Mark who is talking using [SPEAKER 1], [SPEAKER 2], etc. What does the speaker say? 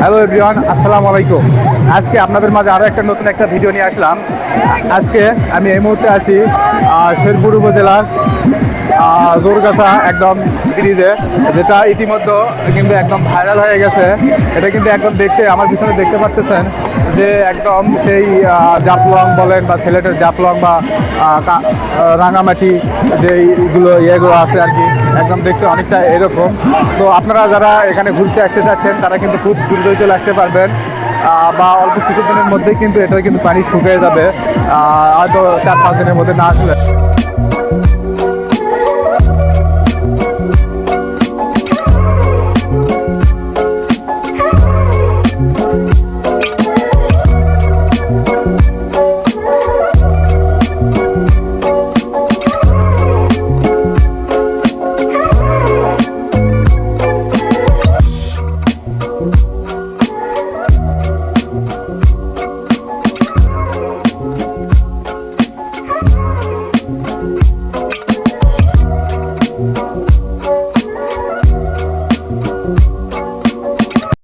[SPEAKER 1] Hello everyone আসসালামু আলাইকুম আজকে আপনাদের মাঝে আরও একটা নতুন একটা ভিডিও নিয়ে আসলাম। আজকে আমি এই মুহূর্তে আছি শেরপুর উপজেলার জোরগাছা একদম ব্রিজে, যেটা ইতিমধ্যে কিন্তু একদম ভাইরাল হয়ে গেছে। এটা কিন্তু একদম দেখতে, আমার পিছনে দেখতে পারতেছেন যে একদম সেই জাফলং বলেন বা সিলেটের জাফলং বা রাঙামাটি যে এইগুলো ইয়েগুলো আছে আর কি একদম দেখতে অনেকটা এরকম। তো আপনারা যারা এখানে ঘুরতে আসতে চাচ্ছেন, তারা কিন্তু খুব দ্রুতই চলে আসতে পারবেন। বা অল্প কিছুদিনের মধ্যেই কিন্তু এটা কিন্তু পানি শুকিয়ে যাবে। হয়তো চার পাঁচ দিনের মধ্যে না আসলে।